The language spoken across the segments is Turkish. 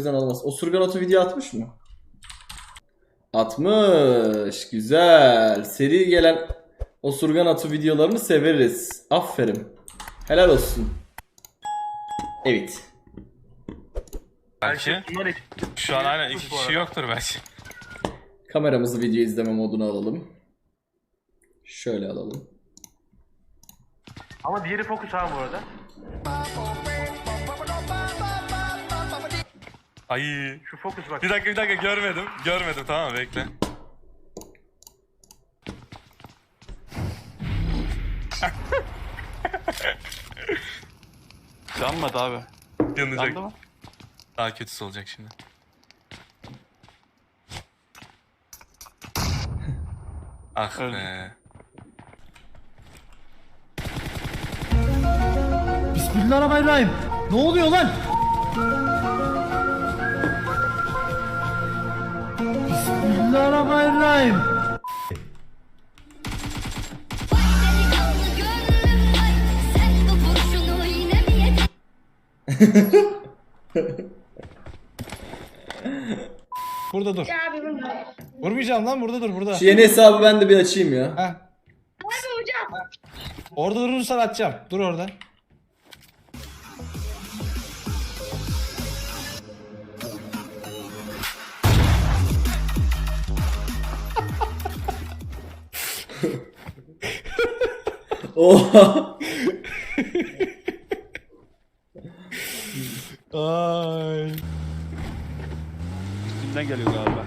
yüzden olmaz. Osurgan Otu video atmış mı? Atmış. Güzel. Seri gelen Osurgan Atı videolarını severiz. Aferin. Helal olsun. Evet. Belki. Şu an aynen iki kişi yoktur belki. Kameramızı video izleme moduna alalım. Şöyle alalım. Ama diğeri fokus abi bu arada. Ay. Şu fokus bak. Bir dakika bir dakika görmedim. Görmedim tamam bekle. Yanmadı abi. Yanacak. Yandı mı? Daha kötüsü olacak şimdi. ah Öldü. be. Bismillahirrahmanirrahim. Ne oluyor lan? Bismillahirrahmanirrahim. Burada dur. Vurmayacağım lan burada dur burada. Şu yeni hesabı ben de bir açayım ya. Heh. Orada durursan atacağım. Dur orada. Oha. Ay. Üstünden geliyor galiba.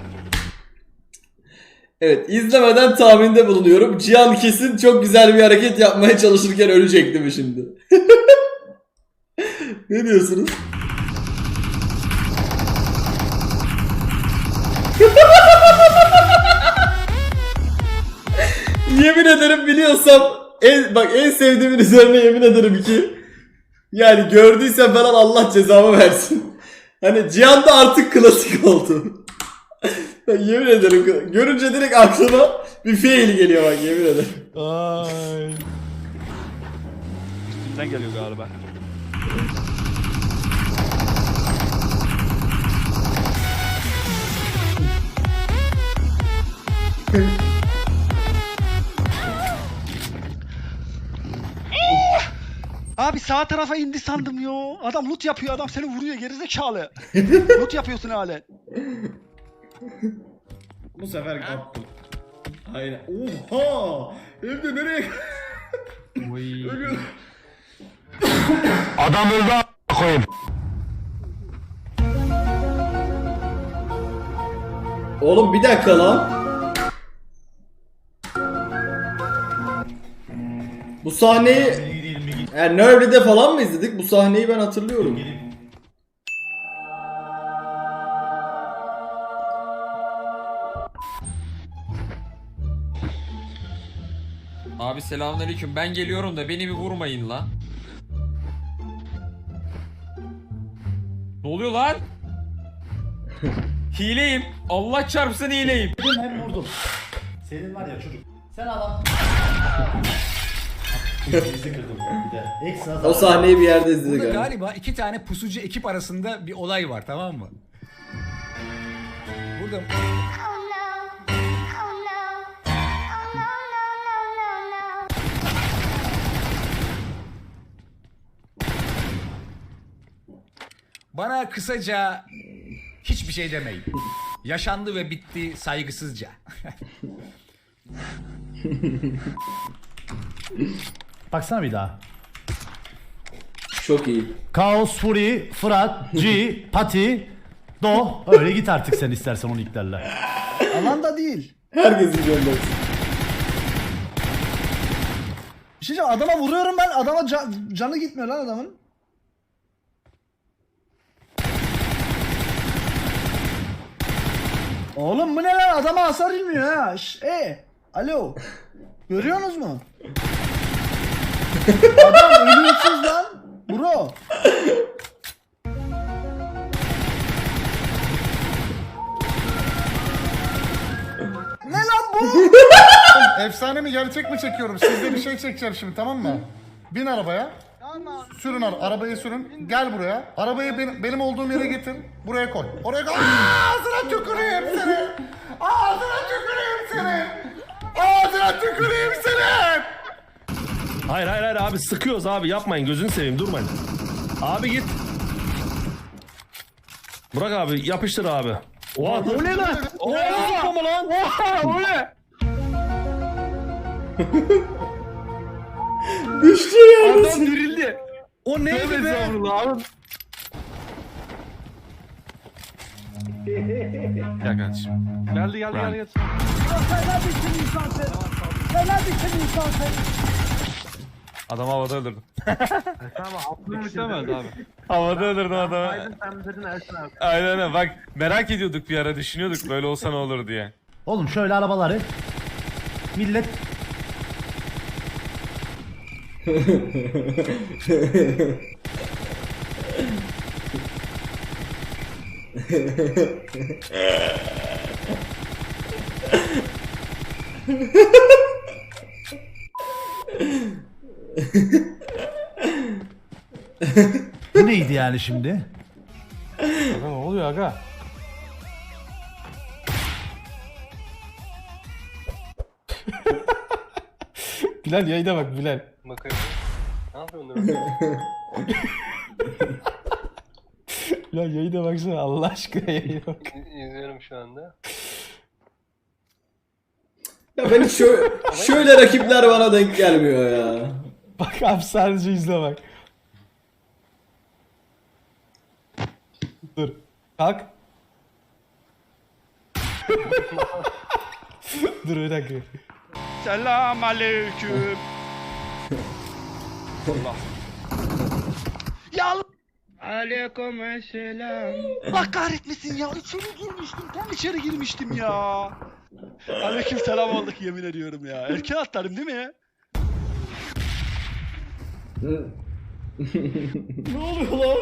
Evet izlemeden tahminde bulunuyorum. Cihan kesin çok güzel bir hareket yapmaya çalışırken ölecek değil mi şimdi? ne diyorsunuz? yemin ederim biliyorsam en, bak en sevdiğimin üzerine yemin ederim ki yani gördüysen falan Allah cezamı versin. Hani Cihan da artık klasik oldu. Ben yemin ederim görünce direkt aklıma bir fail geliyor bak yemin ederim. Ay. Üstünden geliyor galiba. Abi sağ tarafa indi sandım yo. Adam loot yapıyor adam seni vuruyor gerizekalı. loot yapıyorsun hale. Bu sefer kaptım. Aynen. Oha! Hem de nereye? Ölüyor. Adam öldü a- koyayım. Oğlum bir dakika lan. Bu sahneyi yani Nerv'de falan mı izledik? Bu sahneyi ben hatırlıyorum. Abi selamünaleyküm. Ben geliyorum da beni bir vurmayın lan. Ne oluyor lan? hileyim. Allah çarpsın hileyim. Hem vurdum. Senin var ya çocuk. Sen adam. Bizi kırdım bir de. Ekstra O sahneyi bir yerde izledik Burada galiba. galiba iki tane pusucu ekip arasında bir olay var tamam mı? Burada Oh bana kısaca hiçbir şey demeyin. Yaşandı ve bitti saygısızca. Baksana bir daha. Çok iyi. Kaos, Fury, Fırat, G, Pati, Do. Öyle git artık sen istersen onu iplerle. Alan da değil. Herkesin göndersin. Bir şey diyeceğim, adama vuruyorum ben adama ca- canı gitmiyor lan adamın. Oğlum bu ne lan adama hasar inmiyor ha. Şş, e, alo. Görüyorsunuz mu? Adam ölümsüz lan. Bro. ne lan bu? Efsane mi gerçek mi çekiyorum? Sizde bir şey çekeceğim şimdi tamam mı? Bin arabaya. Sürün ara- arabayı sürün. Gel buraya. Arabayı benim, benim olduğum yere getir. Buraya koy. Oraya koy. Ağzına tüküreyim seni. Ağzına tüküreyim seni. Ağzına tüküreyim seni. Hayır hayır hayır abi sıkıyoruz abi yapmayın gözünü seveyim durmayın. Abi git. Burak abi yapıştır abi. Oha o ne lan? Oha mı lan? Oha o ne? Düştü ya. Adam dirildi. O neydi be? abi. Gel kardeşim. Geldi geldi geldi. geldi. Adamı havada öldürdüm. Tamam aklım İstemedi abi. Havada öldürdüm adamı. Aydın sen dedin Ersin abi. Aynen öyle. Bak merak ediyorduk bir ara düşünüyorduk böyle olsa ne olur diye. Oğlum şöyle arabaları millet Bu neydi yani şimdi? Ne oluyor aga? Bilal yayına bak Bilal. Bilal yayına baksana Allah aşkına yayına bak. Ya benim şöyle, şöyle rakipler bana denk gelmiyor ya. Bak abi sadece izle bak. Dur. Kalk. Dur bir dakika. Selam aleyküm. ya Allah. Aleyküm selam. Allah kahretmesin ya. İçeri girmiştim. Tam içeri girmiştim ya. Aleyküm selam olduk yemin ediyorum ya. Erken atlarım değil mi? Ne oluyor lan?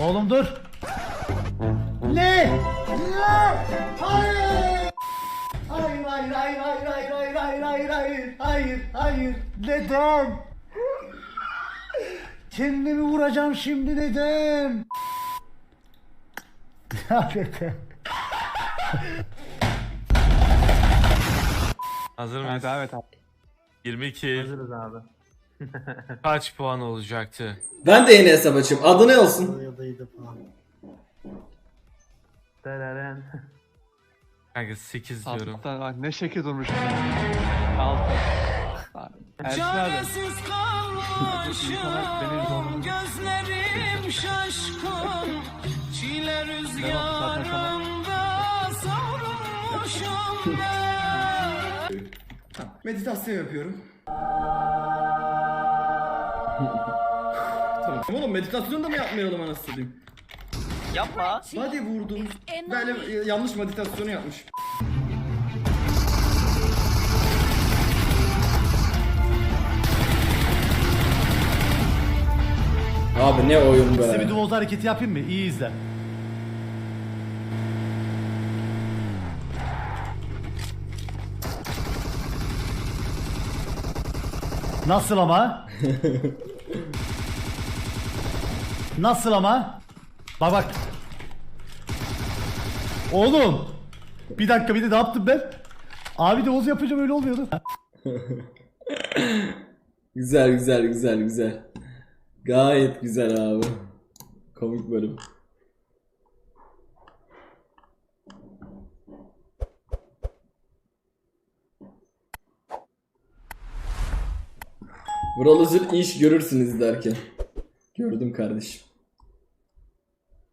Oğlum dur. Ne? Hayır. Hayır hayır hayır hayır hayır hayır hayır hayır hayır hayır hayır neden? Kendimi vuracağım şimdi neden? Neden? Hazır mıyız? Evet evet abi. 22. Hazırız abi. Kaç puan olacaktı? Ben de yeni hesap açayım. Adı ne olsun? Dereren. Kanka 8 diyorum. Alttan bak ne şekil durmuş. Altı. Ersin abi. İnsanlar beni zorluyor. Gözlerim şaşkın Çile Zaten sana- ben Meditasyon yapıyorum. tamam. Oğlum meditasyon da mı yapmayalım anasını satayım? Yapma Hadi vurdum. Böyle e, yanlış meditasyonu yapmış. Abi ne oyun Size bir be. duvoz hareketi yapayım mı? İyi izle. Nasıl ama? Nasıl ama? Bak bak. Oğlum. Bir dakika bir de ne yaptım ben? Abi de Oğuz yapacağım öyle olmuyordu. Güzel güzel güzel güzel. Gayet güzel abi. Komik bölüm. Vural Özül iş görürsünüz derken. Gördüm kardeşim.